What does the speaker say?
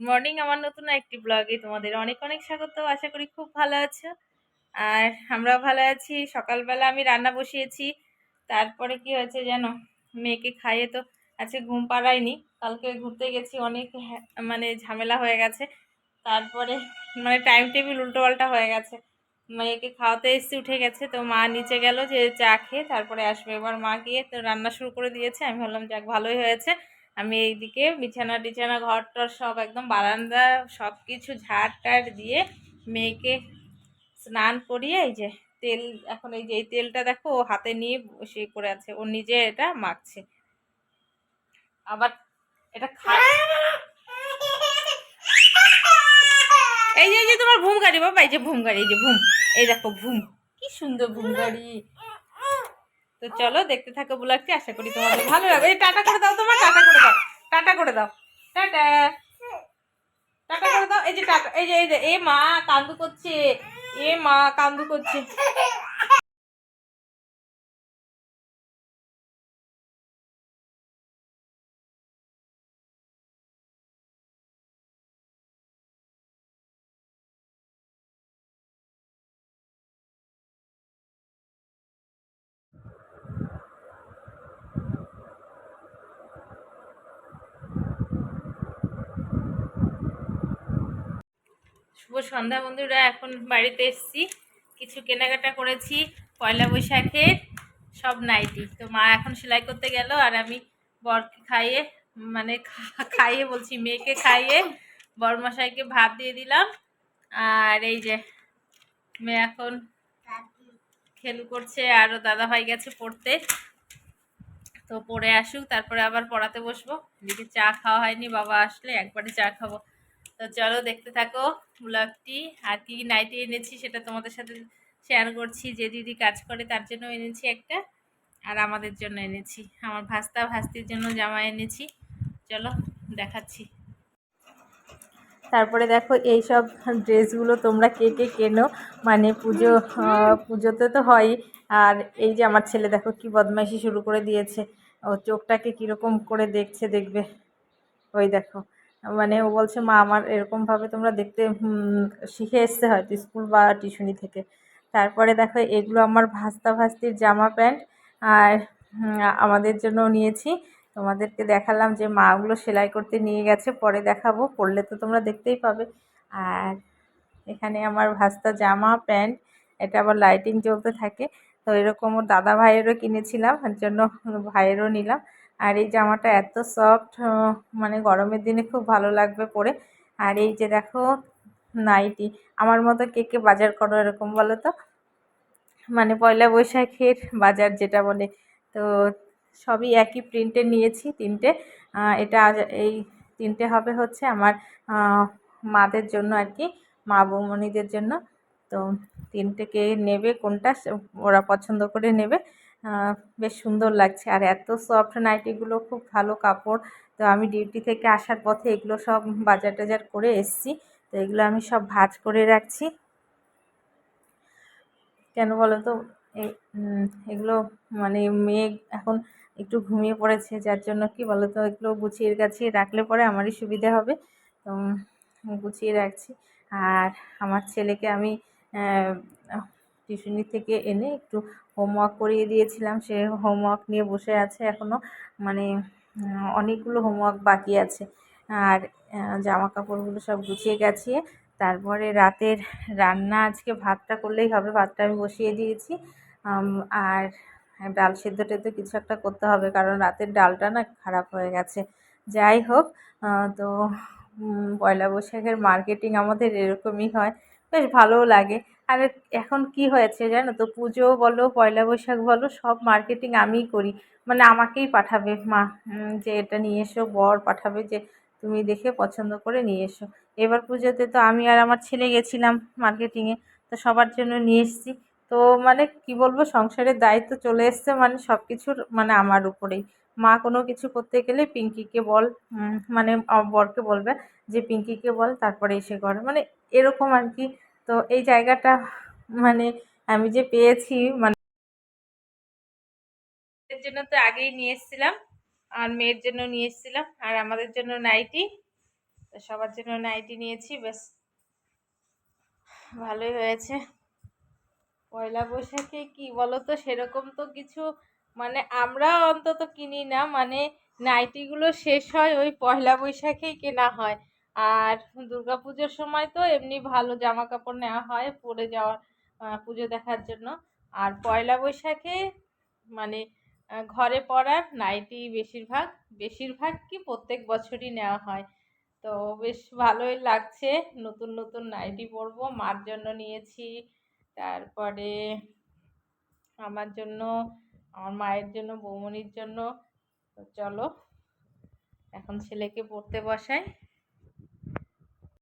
Morning আমার নতুন একটি ব্লগে তোমাদের অনেক অনেক স্বাগত আশা করি খুব ভালো আছো। আর আমরাও ভালো আছি। সকালবেলা আমি রান্না বসিয়েছি। তারপরে কি হয়েছে জানো? মেয়েকে খাইয়ে তো আজকে ঘুম পাড়ায়নি। কালকে ঘুরতে গেছি, অনেক মানে ঝামেলা হয়ে গেছে। তারপরে মানে টাইম টেবিল উল্টোপাল্টা হয়ে গেছে। মেয়েকে খাওয়াতে এসে উঠে গেছে। তো মা নিচে গেল যে চা খেয়ে তারপরে আসবে। এবার মা গিয়ে তো রান্না শুরু করে দিয়েছে। আমি ভাবলাম যাক ভালোই হয়েছে। আমি এইদিকে বিছানা টিছানা ঘর টর সব একদম বারান্দা সব কিছু ঝাড় টাড় দিয়ে মেয়েকে স্নান করিয়ে এই যে তেল, এখন এই যে এই তেলটা দেখো ও হাতে নিয়ে বসে করে আছে, ও নিজে এটা মাখছে। আবার এটা এই যে তোমার ভুম গাড়ি, বাবা, এই যে ভুম গাড়ি, এই যে ভুম এই দেখো ভুম কি সুন্দর ভুম গাড়ি। তো চলো দেখতে থাকো ব্লগটি, আশা করি তোমাদের ভালো লাগবে। এই টাটা করে দাও তোমার, টাটা করে দাও, টাটা করে দাও, টাটা। টাটা করে দাও, এই যে টাটা, এই যে এই যে, এ মা কান্দু করছে, এ মা কান্দু করছে। শুভ সন্ধ্যা বন্ধুরা, এখন বাড়িতে এসেছি। কিছু কেনাকাটা করেছি, পয়লা বৈশাখের সব নাইটি। তো মা এখন সেলাই করতে গেল আর আমি বরকে খাইয়ে মানে খাইয়ে বলছি, মেয়েকে খাইয়ে বরমশাইকে ভাত দিয়ে দিলাম। আর এই যে মেয়ে এখন খেলু করছে আরও দাদা ভাই গেছে পড়তে। তো পড়ে আসুক, তারপরে আবার পড়াতে বসবো। এদিকে চা খাওয়া হয়নি, বাবা আসলে একবারে চা খাব। তো চলো দেখতে থাকো ব্লগটি। আর কি নাইটি এনেছি সেটা তোমাদের সাথে শেয়ার করছি। যে দিদি কাজ করে তার জন্য এনেছি একটা, আর আমাদের জন্য এনেছি। আমার ভাস্তা, ভাস্তির জন্য জামা এনেছি। চলো দেখাচ্ছি। তারপরে দেখো এই সব ড্রেসগুলো তোমরা কে কে কেনো? মানে পুজো পুজোতে তো হয়। আর এই যে আমার ছেলে দেখো কি বদমাইশি শুরু করে দিয়েছে। ও চোখটাকে কীরকম করে দেখছে, দেখবে। ওই দেখো। মানে ও বলছে, মা, আমার এরকমভাবে তোমরা দেখতে শিখে এসছে হয়তো স্কুল বা টিউশনি থেকে। তারপরে দেখো, এগুলো আমার ভাস্তা ভাস্তির জামা প্যান্ট আর আমাদের জন্য নিয়েছি। তোমাদেরকে দেখালাম যে মা ওগুলো সেলাই করতে নিয়ে গেছে, পরে দেখাবো পড়লে তো তোমরা দেখতেই পাবে। আর এখানে আমার ভাস্তা জামা, প্যান্ট, এটা আবার লাইটিং জ্বলতে থাকে। তো এরকম ওর দাদা ভাইয়েরও কিনেছিলাম জন্য ভাইয়েরও নিলাম। আর এই জামাটা এত সফট মানে গরমের দিনে খুব ভালো লাগবে পরে। আর এই যে দেখো, নাইটি। আমার মতো কে কে বাজার করো এরকম বলো তো? মানে পয়লা বৈশাখের বাজার যেটা বলে। তো সবই একই প্রিন্টে নিয়েছি, তিনটে। এটা এই তিনটে হবে হচ্ছে আমার মাদের জন্য আর কি, মা বৌমণিদের জন্য। তো তিনটে কে নেবে, কোনটা ওরা পছন্দ করে নেবে। বেশ সুন্দর লাগছে। আর এত সফট নাইটিগুলো খুব ভালো কাপড়। তো আমি ডিউটি থেকে আসার পথে এগুলো সব বাজার টাজার করে এসছি। তো এগুলো আমি সব ভাঁজ করে রাখছি। কেন বলো তো এগুলো মানে মেয়ে এখন একটু ঘুমিয়ে পড়েছে। যার জন্য কি বলো তো এগুলো গুছিয়ে গাছিয়ে রাখলে পরে আমারই সুবিধা হবে। তো গুছিয়ে রাখছি। আর আমার ছেলেকে আমি টিউশনি থেকে এনে একটু হোমওয়ার্ক করিয়ে দিয়েছিলাম। সে হোমওয়ার্ক নিয়ে বসে আছে এখনও মানে অনেকগুলো হোমওয়ার্ক বাকি আছে। আর জামা কাপড়গুলো সব গুছিয়ে গাছিয়ে তারপরে রাতের রান্না আজকে ভাতটা করলেই হবে। ভাতটা আমি বসিয়ে দিয়েছি। আর ডাল সেদ্ধ টেদ্ধ কিছু একটা করতে হবে কারণ রাতের ডালটা না খারাপ হয়ে গেছে। যাই হোক তো পয়লা বৈশাখের মার্কেটিং আমাদের এরকমই হয়। বেশ ভালোও লাগে। আর এখন কি হয়েছে জানো তো? পুজো বলো, পয়লা বৈশাখ বলো, সব মার্কেটিং আমিই করি। মানে আমাকেই পাঠাবে মা যে এটা নিয়ে এসো, বর পাঠাবে যে তুমি দেখে পছন্দ করে নিয়ে এসো। এবার পুজোতে তো আমি আর আমার ছেলে গেছিলাম মার্কেটিংয়ে তো সবার জন্য নিয়ে এসেছি। তো মানে কি বলব, সংসারের দায়িত্ব চলে এসছে মানে সব কিছুর মানে আমার উপরেই। মা কোনো কিছু করতে গেলে পিঙ্কিকে বল মানে বরকে বলবে যে পিঙ্কিকে বল, তারপরে এসে কর। মানে এরকম আর কি তো এই জায়গাটা মানে আমি যে পেয়েছি মানে জন্য তো আগেই নিয়ে এসেছিলাম, আর মেয়ের জন্য নিয়ে এসেছিলাম, আর আমাদের জন্য নাইটি। সবার জন্য নাইটি নিয়েছি বেশ ভালোই হয়েছে। পয়লা বৈশাখে কি বলো তো সেরকম তো কিছু মানে আমরা অন্তত কিনি না মানে নাইটিগুলো শেষ হয় ওই পয়লা বৈশাখেই কেনা হয়। আর দুর্গা পুজোর সময় তো এমনি ভালো জামা কাপড় নেওয়া হয় পরে যাওয়ার পুজো দেখার জন্য। আর পয়লা বৈশাখে মানে ঘরে পরার নাইটি বেশিরভাগ বেশিরভাগ কি প্রত্যেক বছরই নেওয়া হয়। তো বেশ ভালোই লাগছে, নতুন নতুন নাইটি পরবো, মার জন্য নিয়েছি। তারপরে আমার জন্য, আমার মায়ের জন্য, বৌমনির জন্য, তো চলো, এখন ছেলেকে পড়তে বসাই।